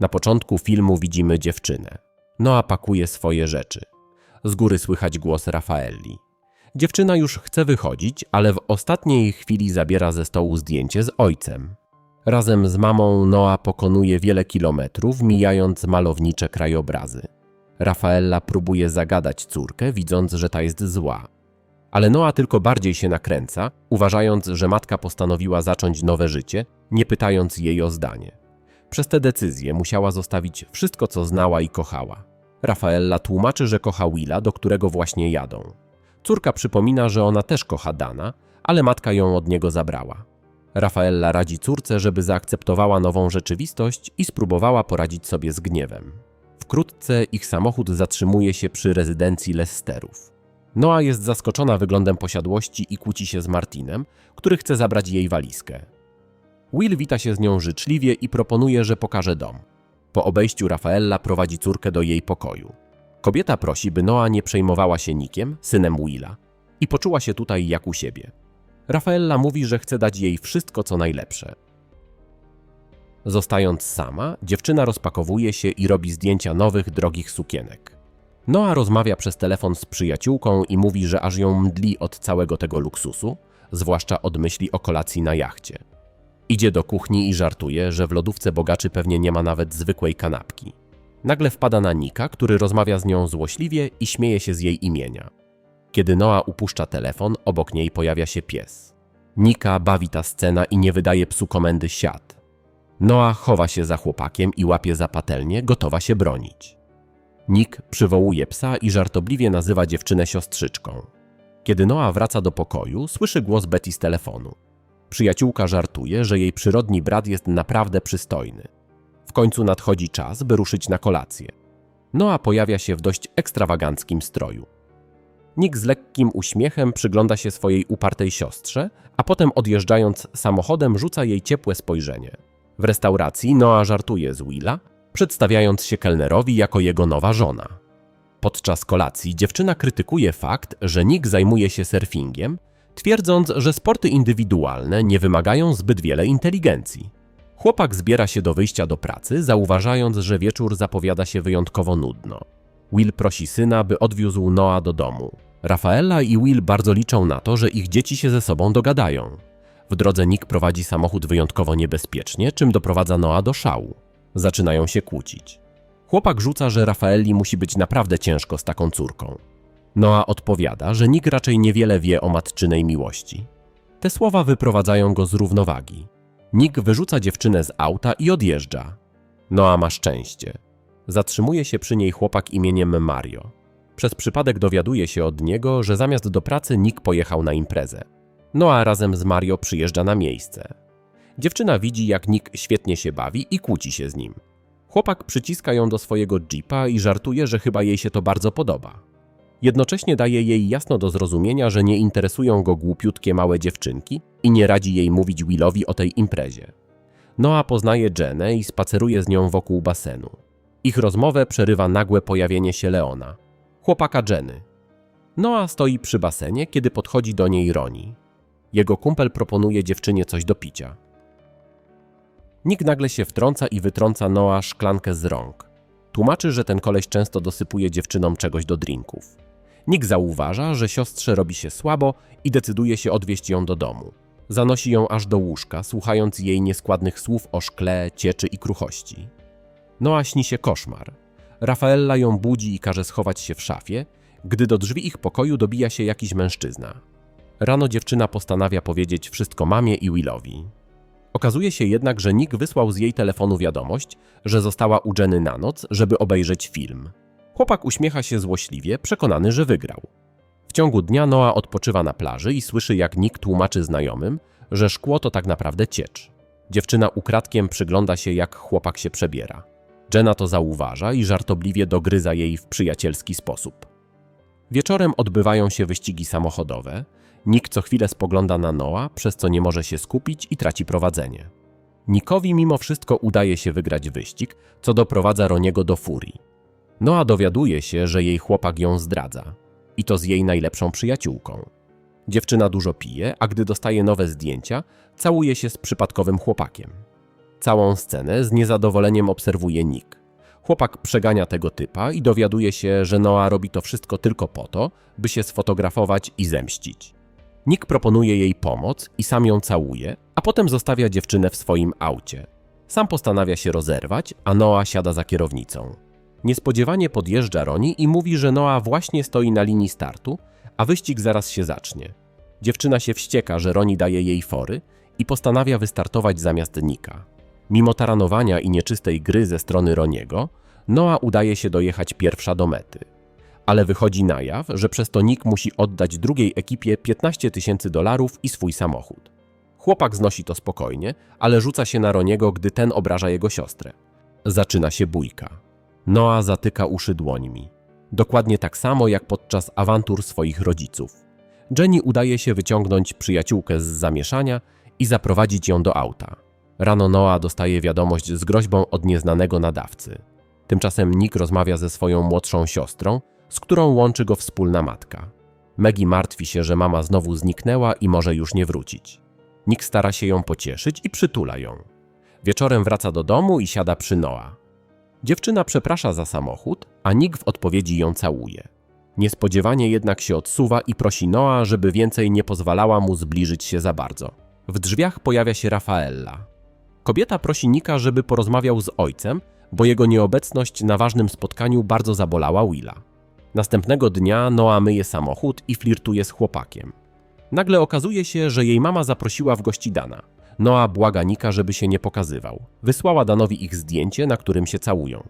Na początku filmu widzimy dziewczynę. Noa pakuje swoje rzeczy. Z góry słychać głos Rafaeli. Dziewczyna już chce wychodzić, ale w ostatniej chwili zabiera ze stołu zdjęcie z ojcem. Razem z mamą Noa pokonuje wiele kilometrów, mijając malownicze krajobrazy. Rafaella próbuje zagadać córkę, widząc, że ta jest zła. Ale Noa tylko bardziej się nakręca, uważając, że matka postanowiła zacząć nowe życie, nie pytając jej o zdanie. Przez tę decyzję musiała zostawić wszystko, co znała i kochała. Rafaella tłumaczy, że kocha Willa, do którego właśnie jadą. Córka przypomina, że ona też kocha Dana, ale matka ją od niego zabrała. Rafaella radzi córce, żeby zaakceptowała nową rzeczywistość i spróbowała poradzić sobie z gniewem. Wkrótce ich samochód zatrzymuje się przy rezydencji Lesterów. Noa jest zaskoczona wyglądem posiadłości i kłóci się z Martinem, który chce zabrać jej walizkę. Will wita się z nią życzliwie i proponuje, że pokaże dom. Po obejściu Rafaella prowadzi córkę do jej pokoju. Kobieta prosi, by Noa nie przejmowała się Nikiem, synem Willa, i poczuła się tutaj jak u siebie. Rafaella mówi, że chce dać jej wszystko, co najlepsze. Zostając sama, dziewczyna rozpakowuje się i robi zdjęcia nowych, drogich sukienek. Noa rozmawia przez telefon z przyjaciółką i mówi, że aż ją mdli od całego tego luksusu, zwłaszcza od myśli o kolacji na jachcie. Idzie do kuchni i żartuje, że w lodówce bogaczy pewnie nie ma nawet zwykłej kanapki. Nagle wpada na Nika, który rozmawia z nią złośliwie i śmieje się z jej imienia. Kiedy Noa upuszcza telefon, obok niej pojawia się pies. Nika bawi ta scena i nie wydaje psu komendy siad. Noa chowa się za chłopakiem i łapie za patelnię, gotowa się bronić. Nick przywołuje psa i żartobliwie nazywa dziewczynę siostrzyczką. Kiedy Noa wraca do pokoju, słyszy głos Betty z telefonu. Przyjaciółka żartuje, że jej przyrodni brat jest naprawdę przystojny. W końcu nadchodzi czas, by ruszyć na kolację. Noa pojawia się w dość ekstrawaganckim stroju. Nick z lekkim uśmiechem przygląda się swojej upartej siostrze, a potem odjeżdżając samochodem rzuca jej ciepłe spojrzenie. W restauracji Noa żartuje z Willa, przedstawiając się kelnerowi jako jego nowa żona. Podczas kolacji dziewczyna krytykuje fakt, że Nick zajmuje się surfingiem, twierdząc, że sporty indywidualne nie wymagają zbyt wiele inteligencji. Chłopak zbiera się do wyjścia do pracy, zauważając, że wieczór zapowiada się wyjątkowo nudno. Will prosi syna, by odwiózł Noa do domu. Rafaela i Will bardzo liczą na to, że ich dzieci się ze sobą dogadają. W drodze Nick prowadzi samochód wyjątkowo niebezpiecznie, czym doprowadza Noa do szału. Zaczynają się kłócić. Chłopak rzuca, że Rafaeli musi być naprawdę ciężko z taką córką. Noa odpowiada, że Nick raczej niewiele wie o matczynej miłości. Te słowa wyprowadzają go z równowagi. Nick wyrzuca dziewczynę z auta i odjeżdża. Noa ma szczęście. Zatrzymuje się przy niej chłopak imieniem Mario. Przez przypadek dowiaduje się od niego, że zamiast do pracy Nick pojechał na imprezę. Noa razem z Mario przyjeżdża na miejsce. Dziewczyna widzi, jak Nick świetnie się bawi i kłóci się z nim. Chłopak przyciska ją do swojego jeepa i żartuje, że chyba jej się to bardzo podoba. Jednocześnie daje jej jasno do zrozumienia, że nie interesują go głupiutkie małe dziewczynki i nie radzi jej mówić Willowi o tej imprezie. Noa poznaje Jenę i spaceruje z nią wokół basenu. Ich rozmowę przerywa nagłe pojawienie się Leona, chłopaka Jenny. Noa stoi przy basenie, kiedy podchodzi do niej Roni. Jego kumpel proponuje dziewczynie coś do picia. Nick nagle się wtrąca i wytrąca Noa szklankę z rąk. Tłumaczy, że ten koleś często dosypuje dziewczynom czegoś do drinków. Nick zauważa, że siostrze robi się słabo i decyduje się odwieźć ją do domu. Zanosi ją aż do łóżka, słuchając jej nieskładnych słów o szkle, cieczy i kruchości. Noa śni się koszmar. Rafaella ją budzi i każe schować się w szafie, gdy do drzwi ich pokoju dobija się jakiś mężczyzna. Rano dziewczyna postanawia powiedzieć wszystko mamie i Willowi. Okazuje się jednak, że Nick wysłał z jej telefonu wiadomość, że została u Jenny na noc, żeby obejrzeć film. Chłopak uśmiecha się złośliwie, przekonany, że wygrał. W ciągu dnia Noa odpoczywa na plaży i słyszy, jak Nick tłumaczy znajomym, że szkło to tak naprawdę ciecz. Dziewczyna ukradkiem przygląda się, jak chłopak się przebiera. Jenna to zauważa i żartobliwie dogryza jej w przyjacielski sposób. Wieczorem odbywają się wyścigi samochodowe. Nick co chwilę spogląda na Noa, przez co nie może się skupić i traci prowadzenie. Nickowi mimo wszystko udaje się wygrać wyścig, co doprowadza Roniego do furii. Noa dowiaduje się, że jej chłopak ją zdradza. I to z jej najlepszą przyjaciółką. Dziewczyna dużo pije, a gdy dostaje nowe zdjęcia, całuje się z przypadkowym chłopakiem. Całą scenę z niezadowoleniem obserwuje Nick. Chłopak przegania tego typa i dowiaduje się, że Noah robi to wszystko tylko po to, by się sfotografować i zemścić. Nick proponuje jej pomoc i sam ją całuje, a potem zostawia dziewczynę w swoim aucie. Sam postanawia się rozerwać, a Noah siada za kierownicą. Niespodziewanie podjeżdża Roni i mówi, że Noah właśnie stoi na linii startu, a wyścig zaraz się zacznie. Dziewczyna się wścieka, że Roni daje jej fory i postanawia wystartować zamiast Nika. Mimo taranowania i nieczystej gry ze strony Roniego, Noah udaje się dojechać pierwsza do mety. Ale wychodzi na jaw, że przez to Nick musi oddać drugiej ekipie 15 tysięcy dolarów i swój samochód. Chłopak znosi to spokojnie, ale rzuca się na Roniego, gdy ten obraża jego siostrę. Zaczyna się bójka. Noah zatyka uszy dłońmi. Dokładnie tak samo jak podczas awantur swoich rodziców. Jenny udaje się wyciągnąć przyjaciółkę z zamieszania i zaprowadzić ją do auta. Rano Noah dostaje wiadomość z groźbą od nieznanego nadawcy. Tymczasem Nick rozmawia ze swoją młodszą siostrą, z którą łączy go wspólna matka. Maggie martwi się, że mama znowu zniknęła i może już nie wrócić. Nick stara się ją pocieszyć i przytula ją. Wieczorem wraca do domu i siada przy Noah. Dziewczyna przeprasza za samochód, a Nick w odpowiedzi ją całuje. Niespodziewanie jednak się odsuwa i prosi Noah, żeby więcej nie pozwalała mu zbliżyć się za bardzo. W drzwiach pojawia się Rafaella. Kobieta prosi Nika, żeby porozmawiał z ojcem, bo jego nieobecność na ważnym spotkaniu bardzo zabolała Willa. Następnego dnia Noa myje samochód i flirtuje z chłopakiem. Nagle okazuje się, że jej mama zaprosiła w gości Dana. Noa błaga Nika, żeby się nie pokazywał. Wysłała Danowi ich zdjęcie, na którym się całują.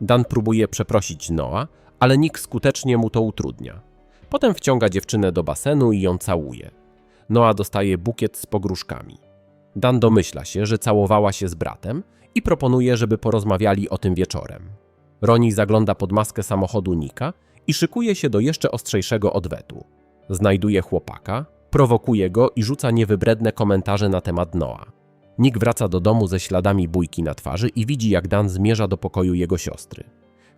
Dan próbuje przeprosić Noa, ale Nick skutecznie mu to utrudnia. Potem wciąga dziewczynę do basenu i ją całuje. Noa dostaje bukiet z pogróżkami. Dan domyśla się, że całowała się z bratem i proponuje, żeby porozmawiali o tym wieczorem. Roni zagląda pod maskę samochodu Nika i szykuje się do jeszcze ostrzejszego odwetu. Znajduje chłopaka, prowokuje go i rzuca niewybredne komentarze na temat Noa. Nick wraca do domu ze śladami bójki na twarzy i widzi, jak Dan zmierza do pokoju jego siostry.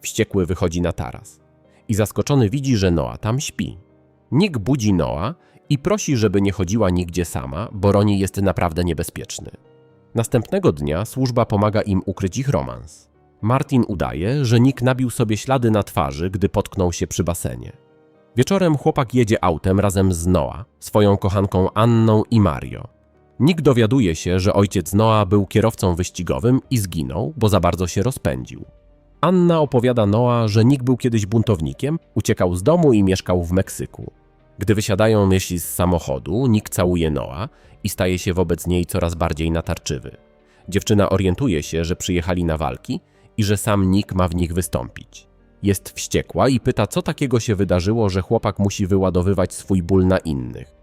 Wściekły wychodzi na taras. I zaskoczony widzi, że Noa tam śpi. Nick budzi Noa i prosi, żeby nie chodziła nigdzie sama, bo Roni jest naprawdę niebezpieczny. Następnego dnia służba pomaga im ukryć ich romans. Martin udaje, że Nick nabił sobie ślady na twarzy, gdy potknął się przy basenie. Wieczorem chłopak jedzie autem razem z Noah, swoją kochanką Anną i Mario. Nick dowiaduje się, że ojciec Noah był kierowcą wyścigowym i zginął, bo za bardzo się rozpędził. Anna opowiada Noah, że Nick był kiedyś buntownikiem, uciekał z domu i mieszkał w Meksyku. Gdy wysiadają myśli z samochodu, Nick całuje Noah i staje się wobec niej coraz bardziej natarczywy. Dziewczyna orientuje się, że przyjechali na walki i że sam Nick ma w nich wystąpić. Jest wściekła i pyta, co takiego się wydarzyło, że chłopak musi wyładowywać swój ból na innych.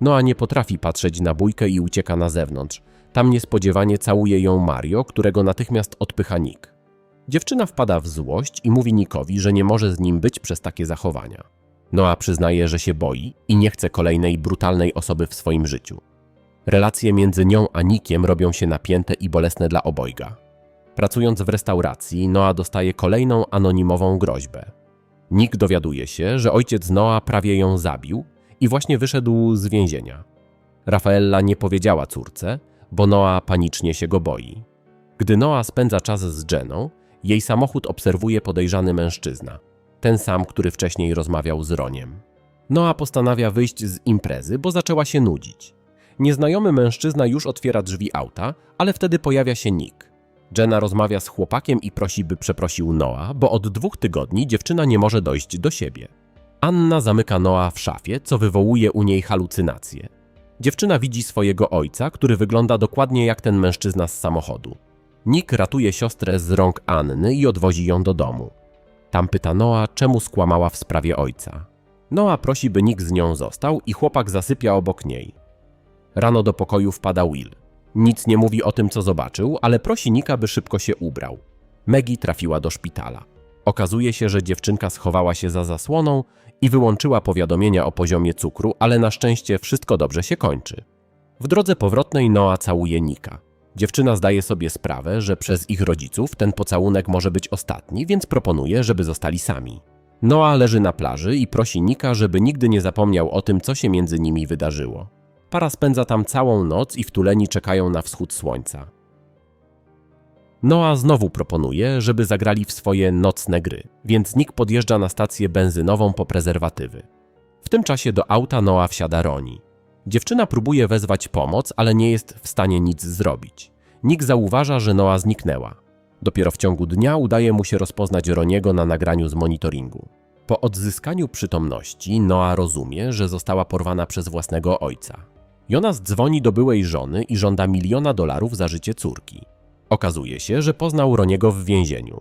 Noa nie potrafi patrzeć na bójkę i ucieka na zewnątrz. Tam niespodziewanie całuje ją Mario, którego natychmiast odpycha Nick. Dziewczyna wpada w złość i mówi Nickowi, że nie może z nim być przez takie zachowania. Noa przyznaje, że się boi i nie chce kolejnej brutalnej osoby w swoim życiu. Relacje między nią a Nickiem robią się napięte i bolesne dla obojga. Pracując w restauracji, Noa dostaje kolejną anonimową groźbę. Nick dowiaduje się, że ojciec Noa prawie ją zabił i właśnie wyszedł z więzienia. Rafaella nie powiedziała córce, bo Noa panicznie się go boi. Gdy Noa spędza czas z Jeną, jej samochód obserwuje podejrzany mężczyzna, ten sam, który wcześniej rozmawiał z Roniem. Noa postanawia wyjść z imprezy, bo zaczęła się nudzić. Nieznajomy mężczyzna już otwiera drzwi auta, ale wtedy pojawia się Nick. Jenna rozmawia z chłopakiem i prosi, by przeprosił Noa, bo od dwóch tygodni dziewczyna nie może dojść do siebie. Anna zamyka Noa w szafie, co wywołuje u niej halucynacje. Dziewczyna widzi swojego ojca, który wygląda dokładnie jak ten mężczyzna z samochodu. Nick ratuje siostrę z rąk Anny i odwozi ją do domu. Tam pyta Noa, czemu skłamała w sprawie ojca. Noa prosi, by Nick z nią został i chłopak zasypia obok niej. Rano do pokoju wpada Will. Nic nie mówi o tym, co zobaczył, ale prosi Nika, by szybko się ubrał. Maggie trafiła do szpitala. Okazuje się, że dziewczynka schowała się za zasłoną i wyłączyła powiadomienia o poziomie cukru, ale na szczęście wszystko dobrze się kończy. W drodze powrotnej Noa całuje Nika. Dziewczyna zdaje sobie sprawę, że przez ich rodziców ten pocałunek może być ostatni, więc proponuje, żeby zostali sami. Noa leży na plaży i prosi Nika, żeby nigdy nie zapomniał o tym, co się między nimi wydarzyło. Para spędza tam całą noc i wtuleni czekają na wschód słońca. Noah znowu proponuje, żeby zagrali w swoje nocne gry, więc Nick podjeżdża na stację benzynową po prezerwatywy. W tym czasie do auta Noah wsiada Roni. Dziewczyna próbuje wezwać pomoc, ale nie jest w stanie nic zrobić. Nick zauważa, że Noah zniknęła. Dopiero w ciągu dnia udaje mu się rozpoznać Roniego na nagraniu z monitoringu. Po odzyskaniu przytomności Noah rozumie, że została porwana przez własnego ojca. Jonas dzwoni do byłej żony i żąda miliona dolarów za życie córki. Okazuje się, że poznał Roniego w więzieniu.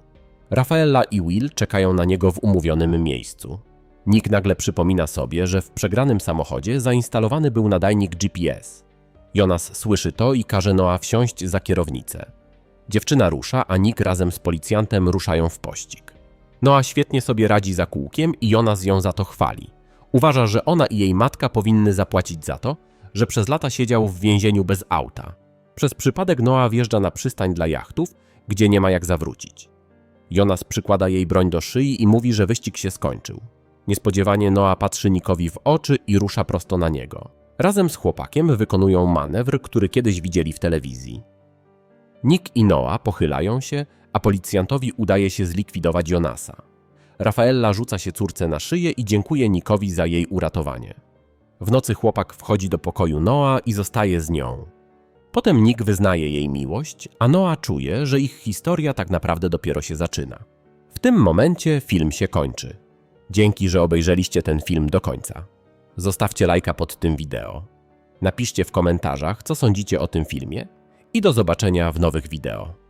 Rafaela i Will czekają na niego w umówionym miejscu. Nick nagle przypomina sobie, że w przegranym samochodzie zainstalowany był nadajnik GPS. Jonas słyszy to i każe Noah wsiąść za kierownicę. Dziewczyna rusza, a Nick razem z policjantem ruszają w pościg. Noah świetnie sobie radzi za kółkiem i Jonas ją za to chwali. Uważa, że ona i jej matka powinny zapłacić za to, że przez lata siedział w więzieniu bez auta. Przez przypadek Noah wjeżdża na przystań dla jachtów, gdzie nie ma jak zawrócić. Jonas przykłada jej broń do szyi i mówi, że wyścig się skończył. Niespodziewanie Noah patrzy Nickowi w oczy i rusza prosto na niego. Razem z chłopakiem wykonują manewr, który kiedyś widzieli w telewizji. Nick i Noah pochylają się, a policjantowi udaje się zlikwidować Jonasa. Rafaella rzuca się córce na szyję i dziękuje Nickowi za jej uratowanie. W nocy chłopak wchodzi do pokoju Noah i zostaje z nią. Potem Nick wyznaje jej miłość, a Noah czuje, że ich historia tak naprawdę dopiero się zaczyna. W tym momencie film się kończy. Dzięki, że obejrzeliście ten film do końca. Zostawcie lajka pod tym wideo. Napiszcie w komentarzach, co sądzicie o tym filmie i do zobaczenia w nowych wideo.